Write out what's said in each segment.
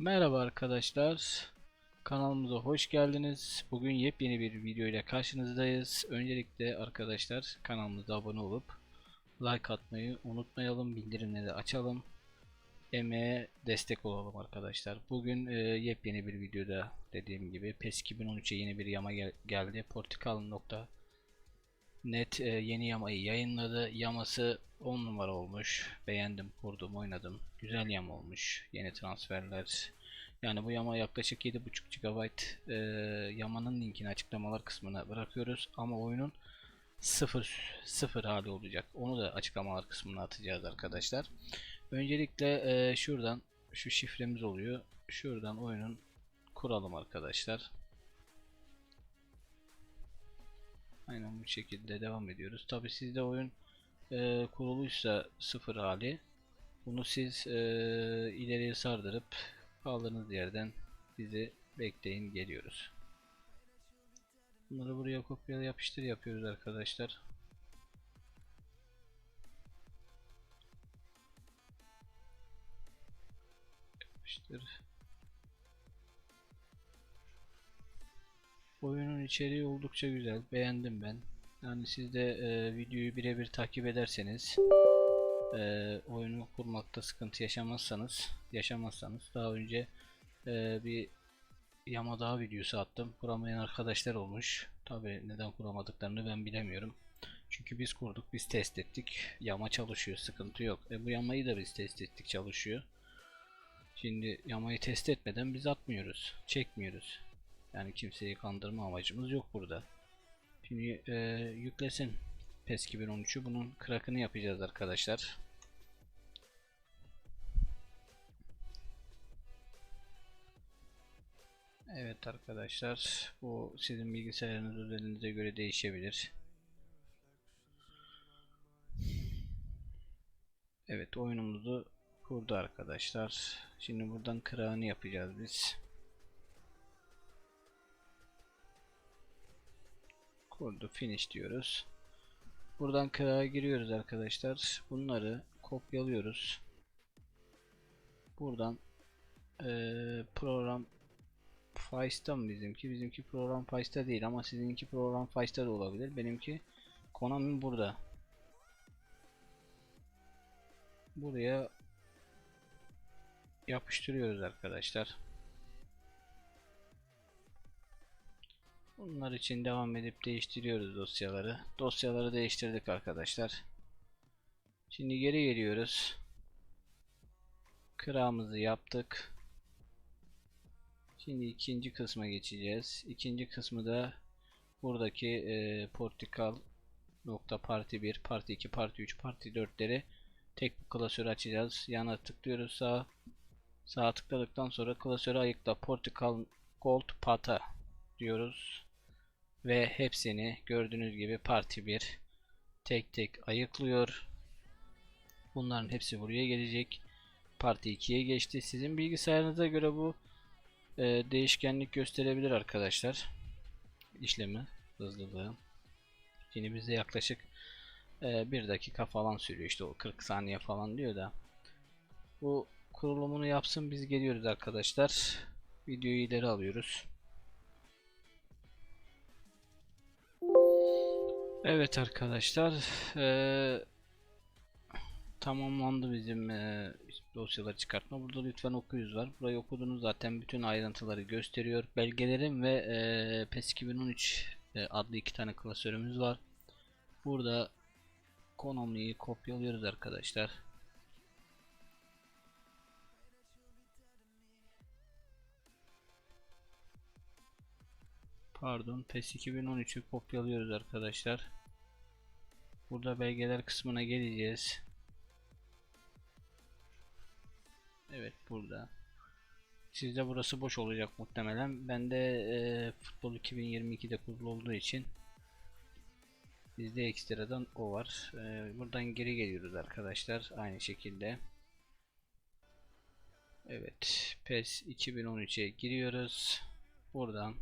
Merhaba arkadaşlar. Kanalımıza hoş geldiniz. Bugün yepyeni bir video ile karşınızdayız. Öncelikle arkadaşlar kanalımıza abone olup like atmayı unutmayalım. Bildirimleri açalım. Emeğe destek olalım arkadaşlar. Bugün e, yepyeni bir videoda dediğim gibi PES 2013'e yeni bir yama gel geldi. Portakal.net e, yeni yamayı yayınladı. Yaması 10 numara olmuş. Beğendim, kurdum, oynadım. Güzel yama olmuş. Yeni transferler. Yani bu yama yaklaşık 7.5 GB e, yamanın linkini açıklamalar kısmına bırakıyoruz. Ama oyunun 0 0 hali olacak. Onu da açıklamalar kısmına atacağız arkadaşlar. Öncelikle e, şuradan şu şifremiz oluyor. Şuradan oyunun kuralım arkadaşlar. Aynen bu şekilde devam ediyoruz. Tabi sizde oyun e, kuruluysa sıfır hali bunu siz e, ileriye sardırıp kaldığınız yerden bizi bekleyin geliyoruz. Bunları buraya kopyala yapıştır yapıyoruz arkadaşlar. Yapıştır. Oyunun içeriği oldukça güzel. Beğendim ben. Yani siz de e, videoyu birebir takip ederseniz e, oyunu kurmakta sıkıntı yaşamazsanız yaşamazsanız daha önce e, bir yama daha videosu attım. Kuramayan arkadaşlar olmuş. Tabi neden kuramadıklarını ben bilemiyorum. Çünkü biz kurduk, biz test ettik. Yama çalışıyor, sıkıntı yok. E bu yamayı da biz test ettik, çalışıyor. Şimdi yamayı test etmeden biz atmıyoruz, çekmiyoruz. Yani kimseyi kandırma amacımız yok burada. Şimdi e, yüklesin PES 2013'ü. Bunun crack'ını yapacağız arkadaşlar. Evet arkadaşlar. Bu sizin bilgisayarınız özelliğinize göre değişebilir. Evet oyunumuzu kurdu arkadaşlar. Şimdi buradan crack'ını yapacağız biz. Kurdu finish diyoruz. Buradan kırağa giriyoruz arkadaşlar. Bunları kopyalıyoruz. Buradan ee, program Face'ta mı bizimki? Bizimki program Face'ta değil ama sizinki program Face'ta da olabilir. Benimki Konami burada. Buraya yapıştırıyoruz arkadaşlar. Bunlar için devam edip değiştiriyoruz dosyaları. Dosyaları değiştirdik arkadaşlar. Şimdi geri geliyoruz. Kırağımızı yaptık. Şimdi ikinci kısma geçeceğiz. İkinci kısmı da buradaki e, portikal nokta parti 1, parti 2, parti 3, parti 4'leri tek bir klasör açacağız. Yana tıklıyoruz sağ. Sağa tıkladıktan sonra klasörü ayıkla portikal gold pata diyoruz ve hepsini gördüğünüz gibi parti 1 tek tek ayıklıyor. Bunların hepsi buraya gelecek. Parti 2'ye geçti. Sizin bilgisayarınıza göre bu e, değişkenlik gösterebilir arkadaşlar. İşlemi hızlılığı. Şimdi bize yaklaşık e, 1 dakika falan sürüyor. İşte o 40 saniye falan diyor da. Bu kurulumunu yapsın biz geliyoruz arkadaşlar. Videoyu ileri alıyoruz. Evet arkadaşlar ee, tamamlandı bizim e, dosyaları çıkartma. Burada lütfen okuyuz var. Burayı okudunuz zaten bütün ayrıntıları gösteriyor. Belgelerim ve e, PES 2013 e, adlı iki tane klasörümüz var. Burada Konami'yi kopyalıyoruz arkadaşlar. Pardon PES 2013'ü kopyalıyoruz arkadaşlar. Burada belgeler kısmına geleceğiz. Evet burada. Sizde burası boş olacak muhtemelen. Bende e, futbol 2022'de kurulu olduğu için bizde ekstradan o var. E, buradan geri geliyoruz arkadaşlar. Aynı şekilde. Evet. PES 2013'e giriyoruz. Buradan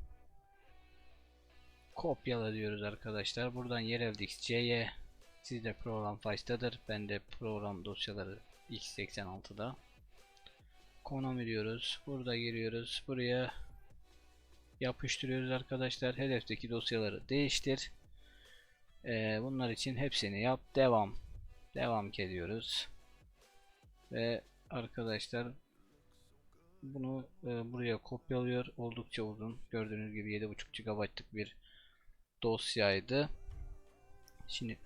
kopyala diyoruz arkadaşlar. Buradan yereldix C'ye sizde program façtadır. Bende program dosyaları x86'da. Konum diyoruz. Burada giriyoruz. Buraya yapıştırıyoruz arkadaşlar. Hedefteki dosyaları değiştir. Ee, bunlar için hepsini yap. Devam. Devam ediyoruz. Ve arkadaşlar bunu e, buraya kopyalıyor. Oldukça uzun. Gördüğünüz gibi 7.5 GB'lık bir dosyaydı. Şimdi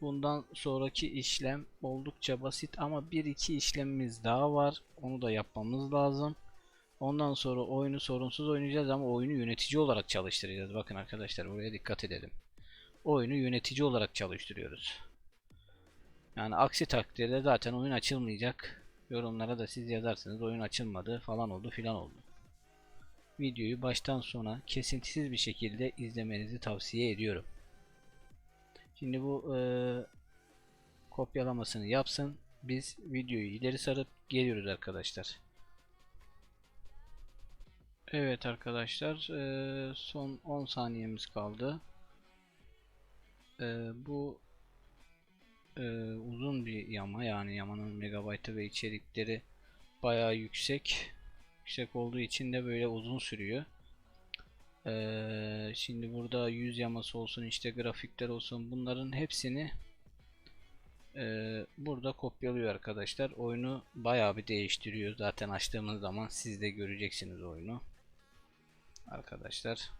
bundan sonraki işlem oldukça basit ama bir iki işlemimiz daha var. Onu da yapmamız lazım. Ondan sonra oyunu sorunsuz oynayacağız ama oyunu yönetici olarak çalıştıracağız. Bakın arkadaşlar buraya dikkat edelim. Oyunu yönetici olarak çalıştırıyoruz. Yani aksi takdirde zaten oyun açılmayacak. Yorumlara da siz yazarsınız oyun açılmadı falan oldu filan oldu. Videoyu baştan sona kesintisiz bir şekilde izlemenizi tavsiye ediyorum. Şimdi bu e, kopyalamasını yapsın. Biz videoyu ileri sarıp geliyoruz arkadaşlar. Evet arkadaşlar e, son 10 saniyemiz kaldı. E, bu e, uzun bir yama yani yamanın megabaytı ve içerikleri bayağı yüksek. Yüksek olduğu için de böyle uzun sürüyor. Ee, şimdi burada yüz yaması olsun işte grafikler olsun bunların hepsini e, burada kopyalıyor arkadaşlar. Oyunu bayağı bir değiştiriyor. Zaten açtığımız zaman siz de göreceksiniz oyunu. Arkadaşlar.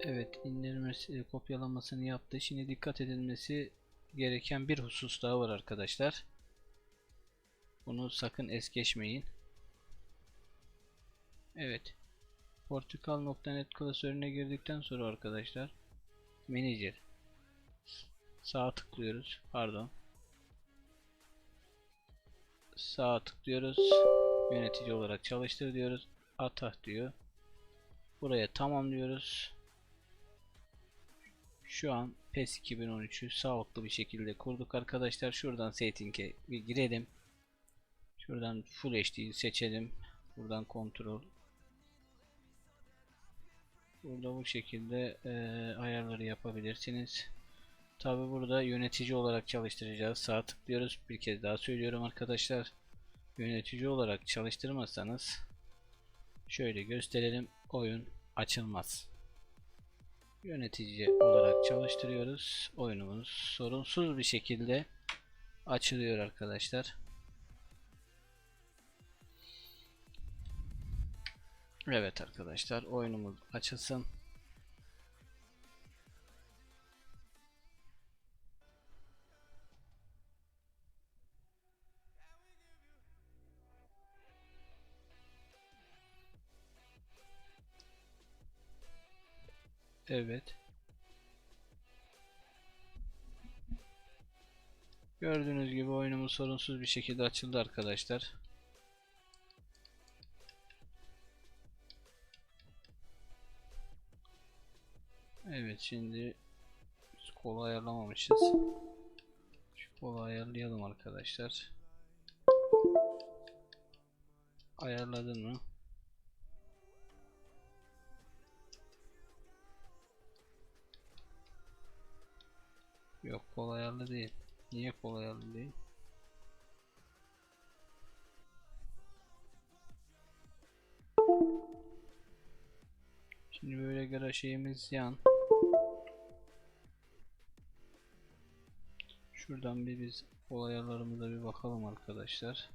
Evet indirmesi kopyalamasını yaptı. Şimdi dikkat edilmesi gereken bir husus daha var arkadaşlar. Bunu sakın es geçmeyin. Evet. Portugal.net klasörüne girdikten sonra arkadaşlar Manager sağa tıklıyoruz. Pardon. Sağa tıklıyoruz. Yönetici olarak çalıştır diyoruz. Ata diyor. Buraya tamam diyoruz. Şu an PES 2013'ü sağlıklı bir şekilde kurduk arkadaşlar. Şuradan setting'e bir girelim. Şuradan Full HD'yi seçelim. Buradan kontrol. Burada bu şekilde e, ayarları yapabilirsiniz. Tabi burada yönetici olarak çalıştıracağız. Sağ tıklıyoruz. Bir kez daha söylüyorum arkadaşlar. Yönetici olarak çalıştırmazsanız şöyle gösterelim. Oyun açılmaz. Yönetici olarak çalıştırıyoruz. Oyunumuz sorunsuz bir şekilde açılıyor arkadaşlar. Evet arkadaşlar oyunumuz açılsın. Evet. Gördüğünüz gibi oyunumuz sorunsuz bir şekilde açıldı arkadaşlar. Evet şimdi biz kolu ayarlamamışız. Şu kolu ayarlayalım arkadaşlar. Ayarladın mı? Yok kol ayarlı değil. Niye kol ayarlı değil? Şimdi böyle göre şeyimiz yan. Şuradan bir biz kol ayarlarımıza bir bakalım arkadaşlar.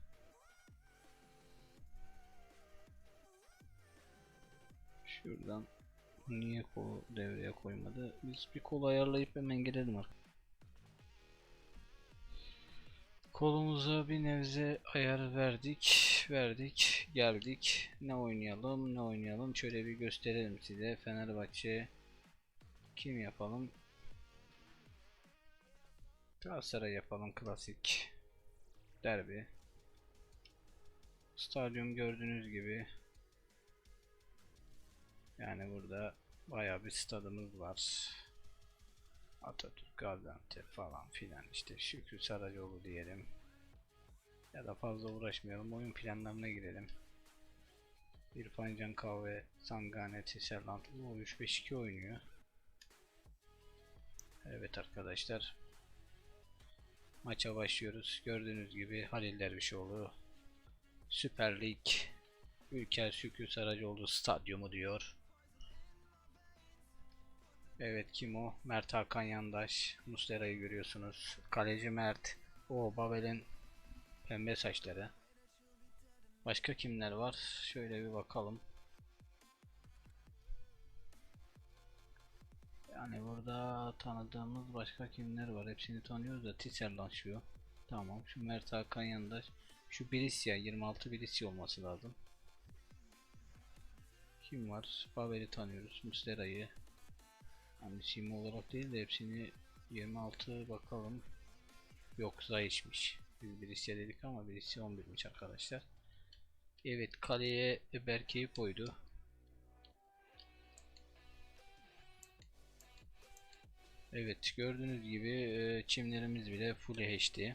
Şuradan niye kolu devreye koymadı? Biz bir kol ayarlayıp hemen girelim arkadaşlar. Kolumuza bir nebze ayar verdik. Verdik. Geldik. Ne oynayalım ne oynayalım. Şöyle bir gösterelim size. Fenerbahçe kim yapalım? Galatasaray yapalım klasik. Derbi. Stadyum gördüğünüz gibi. Yani burada bayağı bir stadımız var. Atatürk, Gaziantep falan filan işte Şükrü Saracoğlu diyelim. Ya da fazla uğraşmayalım oyun planlarına girelim. İrfan Can Kahve, Sangane, Tisserland o 3-5-2 oynuyor. Evet arkadaşlar. Maça başlıyoruz. Gördüğünüz gibi Halil Dervişoğlu Süper Lig Ülker Şükrü Saracoğlu Stadyumu diyor. Evet kim o? Mert Hakan Yandaş. Muslera'yı görüyorsunuz. Kaleci Mert. O Babel'in pembe saçları. Başka kimler var? Şöyle bir bakalım. Yani burada tanıdığımız başka kimler var? Hepsini tanıyoruz da Tisserland şu. Tamam. Şu Mert Hakan Yandaş. Şu Birisya 26 Birisya olması lazım. Kim var? Babel'i tanıyoruz. Muslera'yı. Yani sim olarak değil de hepsini 26 bakalım. Yok Zayiş'miş. Biz Birisya dedik ama Birisya 11'miş arkadaşlar. Evet kaleye Berke'yi koydu. Evet gördüğünüz gibi e, çimlerimiz bile full HD.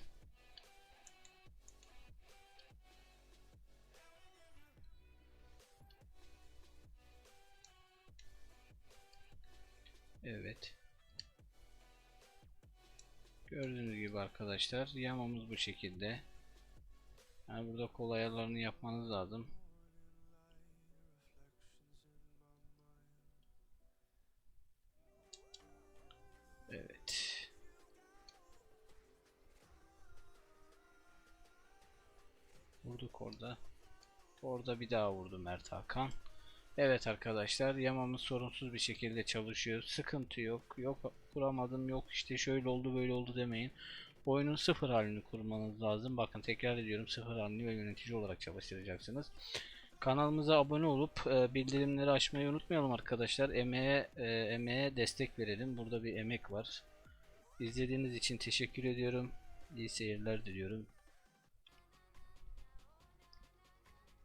Evet. Gördüğünüz gibi arkadaşlar yamamız bu şekilde. Yani burada kol ayarlarını yapmanız lazım. Vurduk orada. Orada bir daha vurdu Mert Hakan. Evet arkadaşlar yamamız sorunsuz bir şekilde çalışıyor. Sıkıntı yok. Yok kuramadım yok işte şöyle oldu böyle oldu demeyin. Oyunun sıfır halini kurmanız lazım. Bakın tekrar ediyorum sıfır halini ve yönetici olarak çalıştıracaksınız. Kanalımıza abone olup e, bildirimleri açmayı unutmayalım arkadaşlar. Emeğe, e, emeğe destek verelim. Burada bir emek var. İzlediğiniz için teşekkür ediyorum. İyi seyirler diliyorum.